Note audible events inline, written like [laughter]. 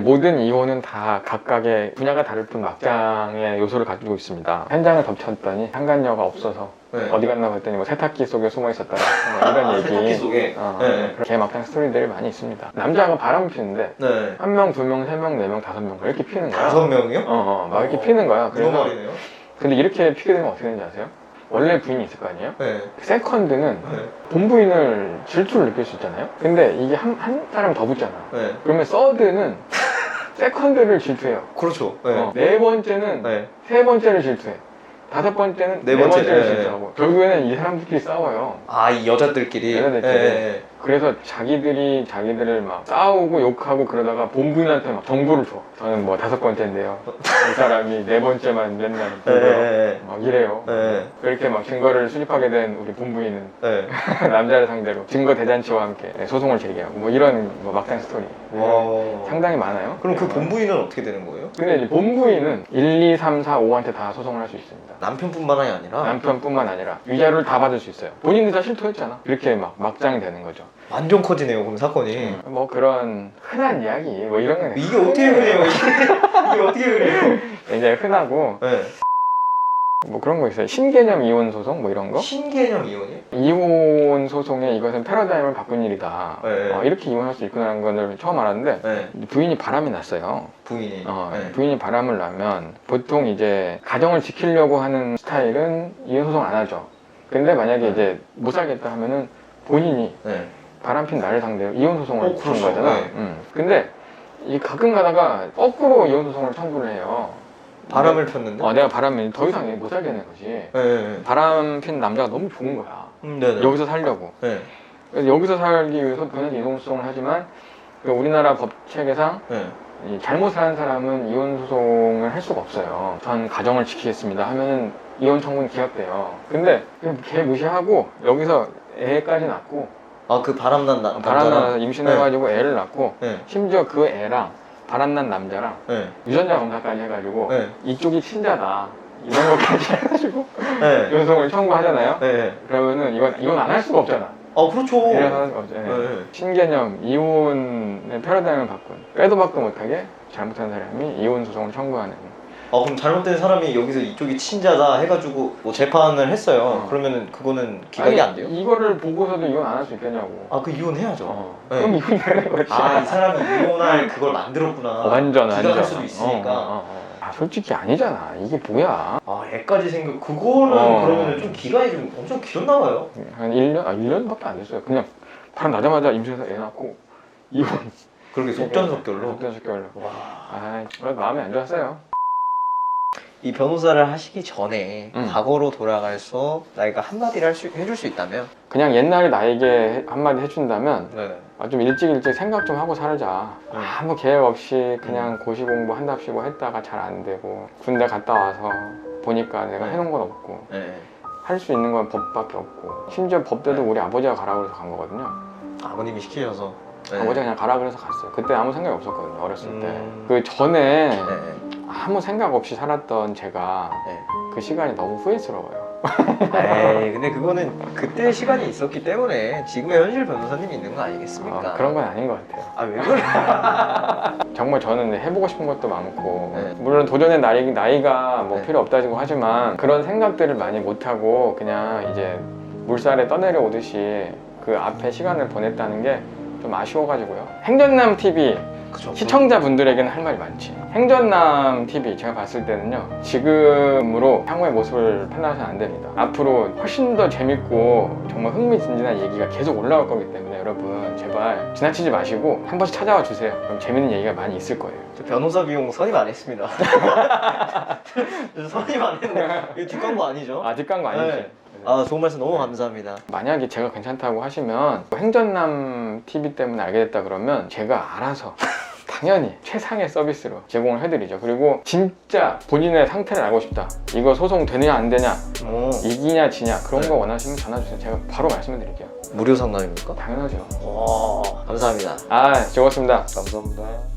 모든 이혼은 다 각각의 분야가 다를 뿐 막장의 요소를 가지고 있습니다. 현장을 덮쳤더니 상간녀가 없어서 네. 어디 갔나 봤더니 뭐 세탁기 속에 숨어 있었더라 뭐 이런 얘기. 세탁기 속에. 어, 네, 네. 그런 개막장 스토리들이 많이 있습니다. 남자가 바람 피는데 네. 한 명, 두 명, 세 명, 네 명, 다섯 명 이렇게 피는 거야. 다섯 명이요? 어, 어, 막 이렇게 어, 피는 거야. 그런 그래서 말이네요. 근데 이렇게 피게 되면 어떻게 되는지 아세요? 원래 부인이 있을 거 아니에요? 네. 세컨드는 네. 본부인을 질투를 느낄 수 있잖아요. 근데 이게 한, 한 사람 더 붙잖아. 네. 그러면 서드는 세컨드를 질투해요. 그렇죠. 네. 어, 네 번째는 네. 세 번째를 질투해. 다섯 번째는 네 네, 번째, 번째를 네, 질투하고 결국에는 이 사람들끼리 싸워요. 아, 이 여자들끼리. 여자들끼리. 네. 그래서 자기들이 자기들을 막 싸우고 욕하고 그러다가 본부인한테 막 정보를 줘. 저는 뭐 다섯 번째인데요. 이 사람이 네 번째만 맨날 네. 불고요. 네. 막 이래요. 네. 그렇게 막 증거를 수집하게 된 우리 본부인은 네. [laughs] 남자를 상대로 증거 대잔치와 함께 소송을 제기하고 뭐 이런 뭐 막장 스토리 와. 상당히 많아요. 그럼 그 네. 본부인은 어떻게 되는 거예요? 근데 이제 본부인은 1, 2, 3, 4, 5한테 다 소송을 할 수 있습니다. 남편뿐만이 아니라 남편뿐만 아니라 위자료를 다 받을 수 있어요. 본인이 다 실토했잖아. 이렇게 막 막장이 되는 거죠. 완전 커지네요, 그럼 사건이. 뭐 그런 흔한 이야기 뭐 이런 게 이게 어떻게 그래요? 이게, 이게 어떻게 그래요? 굉장히 흔하고 네. 뭐 그런 거 있어요. 신개념 이혼 소송 뭐 이런 거. 신개념 이혼이요? 이혼 소송에 이것은 패러다임을 바꾼 일이다. 네. 어, 이렇게 이혼할 수 있구나라는 걸 처음 알았는데 네. 부인이 바람이 났어요. 부인이. 어, 네. 부인이 바람을 나면 보통 이제 가정을 지키려고 하는 스타일은 이혼 소송 안 하죠. 근데 만약에 이제 못 살겠다 하면은 본인이 네. 바람핀 나를 상대로 이혼 소송을 어, 푸는 그렇죠. 거잖아. 네. 음. 근데 이 가끔 가다가 거꾸로 이혼 소송을 청구를 해요. 바람을 폈는데? 어, 내가 바람이 더 이상 못 살겠는 거지. 네. 네. 바람 핀 남자가 너무 좋은 거야. 음, 네네. 여기서 살려고. 네. 그래서 여기서 살기 위해서 이혼 소송을 하지만 그 우리나라 법 체계상 네. 이 잘못을 한 사람은 이혼 소송을 할 수가 없어요. 전 가정을 지키겠습니다 하면은 이혼 청구는 기각돼요. 근데 걔 무시하고 여기서 애까지 낳고 아, 그 바람난 나, 남자랑? 임신해가지고 애를 낳고 네. 심지어 그 애랑 바람난 남자랑 네. 유전자 검사까지 해가지고 네. 이쪽이 친자다 이런 것까지 [laughs] 해가지고 네. 이혼 소송을 청구하잖아요. 네. 그러면은 이건 이혼 안할 수가 없잖아. 아, 그렇죠. 할 수가 없죠. 예. 네. 신개념 이혼의 패러다임을 바꾼 빼도 박도 못하게 잘못한 사람이 이혼 소송을 청구하는 아, 그럼 잘못된 사람이 여기서 이쪽이 친자다 해가지고 뭐 재판을 했어요. 어. 그러면은 그거는 기각이 아니, 안 돼요? 이거를 보고서도 이혼 안 할 수 있겠냐고 아, 그 이혼해야죠. 어. 네. 그럼 이혼 되는 거지 아, 이 사람이 이혼할 그걸 만들었구나. 어, 완전 기각할 완전 수도 있으니까. 어, 어, 어. 아, 솔직히 아니잖아 이게 뭐야 아, 애까지 생겨. 그거는 어. 그러면은 좀 기간이 좀 엄청 길었나 봐요. 한 1년? 아 1년밖에 안 됐어요 그냥 바로 나자마자 임신해서 애 낳고 이혼 그렇게 속전속결로. 속전속결로 와. 아 마음이 안 좋았어요 이 변호사를 하시기 전에 음. 과거로 돌아가서 나이가 한마디를 할 수, 해줄 수 있다면? 그냥 옛날에 나에게 해- 한마디 해준다면 네. 아, 좀 일찍 일찍 생각 좀 하고 살자. 음. 아무 계획 없이 그냥 고시 공부 한답시고 했다가 잘 안 되고 군대 갔다 와서 보니까 내가 네. 해놓은 건 없고 네. 할 수 있는 건 법밖에 없고 심지어 법대도 네. 우리 아버지가 가라 그래서 간 거거든요. 아버님이 시키셔서. 네. 아버지가 그냥 가라 그래서 갔어요. 그때 아무 생각이 없었거든요. 어렸을 음. 때. 그 전에 네. 아무 생각 없이 살았던 제가 네. 그 시간이 너무 후회스러워요. 에이, 근데 그거는 그때 시간이 있었기 때문에 지금의 현실 변호사님이 있는 거 아니겠습니까? 어, 그런 건 아닌 것 같아요. 아, 왜 그래? [laughs] 정말 저는 해보고 싶은 것도 많고 네. 물론 도전의 나이, 나이가 뭐 네. 필요 없다고 하지만 그런 생각들을 많이 못하고 그냥 이제 물살에 떠내려 오듯이 그 앞에 시간을 보냈다는 게 좀 아쉬워가지고요 행전남 TV 그쵸. 시청자분들에게는 할 말이 많지 행전남 TV 제가 봤을 때는요 지금으로 향후의 모습을 판단하시면 안 됩니다 앞으로 훨씬 더 재밌고 정말 흥미진진한 얘기가 계속 올라올 거기 때문에 여러분 제발 지나치지 마시고 한 번씩 찾아와 주세요 그럼 재밌는 얘기가 많이 있을 거예요 저 변호사 비용 선임 안 했습니다. 저 [laughs] 선임 안 했는데 이거 뒷광고 아니죠? 아 뒷광고 아니지 네. 아 좋은 말씀 너무 감사합니다. 만약에 제가 괜찮다고 하시면 행전남 TV 때문에 알게 됐다 그러면 제가 알아서 [laughs] 당연히 최상의 서비스로 제공을 해드리죠 그리고 진짜 본인의 상태를 알고 싶다 이거 소송 되느냐 안 되냐 오, 이기냐 지냐 그런 네. 거 원하시면 전화 주세요 제가 바로 말씀을 드릴게요 무료 상담입니까? 당연하죠 와 감사합니다. 아 즐거웠습니다 감사합니다.